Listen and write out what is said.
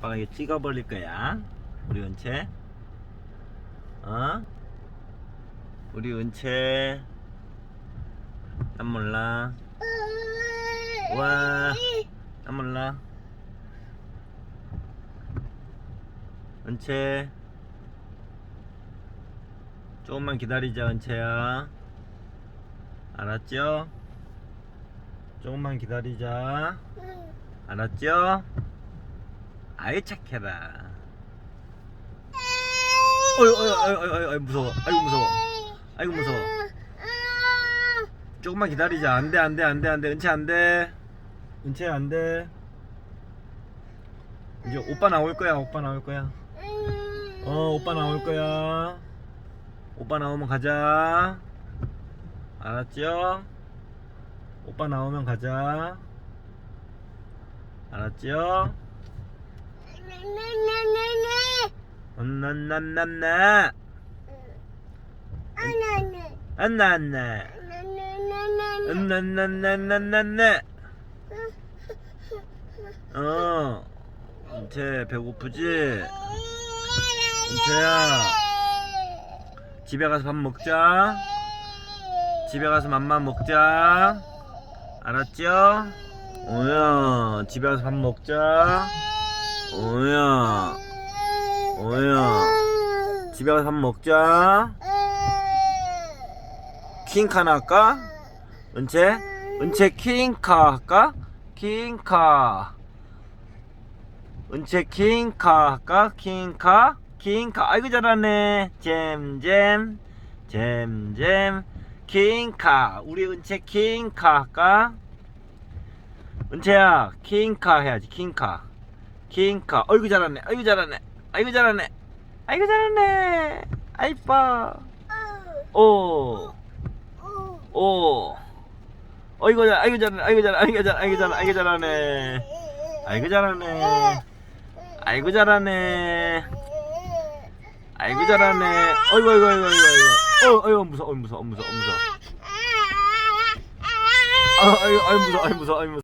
아빠가 이거 찍어버릴 거야. 우리 은채. 어? 우리 은채. 난 몰라. 와. 난 몰라. 은채. 조금만 기다리자, 은채야. 알았죠? 조금만 기다리자. 알았죠? 아이 착해라. 어이 어이 어이 어이 어이 무서워. 아이고 무서워. 아이고 무서워. 조금만 기다리자. 안돼 안돼 안돼 안돼. 은채 안돼. 은채 안돼. 이제 오빠 나올 거야. 오빠 나올 거야. 어 오빠 나올 거야. 오빠 나오면 가자. 알았죠? 오빠 나오면 가자. 알았죠? 언난난난나 안나안나 언난난난난난나 어 은채 배고프지? 은채야 집에 가서 밥 먹자 집에 가서 맘마 먹자 알았죠? 오야 집에 가서 밥 먹자 오야 오야 집에 가서 밥 먹자 킹카나 할까? 은채? 은채 킹카 할까? 킹카 은채 킹카 할까? 킹카? 킹카 아이고 잘하네 잼잼 잼잼 킹카 우리 은채 킹카 할까? 은채야 킹카 해야지 킹카 킹카 어이구 잘하네 아이고 잘하네 아이고 잘하네 아이고 잘하네 아이뻐 오 오. 어이구 잘, 아이고 잘, 아이고 잘, 아이고 잘, 아이고 잘, 아이고 잘하네. 아이고 잘하네. 아이고 잘하네. 아이고 잘하네. 어이구 어이구 어이구 어이구 어이구. 어, 어이구 무서워, 어이구 무서워, 무서워, 무서워. 아, 아이고, 아이고 무서워, 아이고 무서워, 아이고 무서워.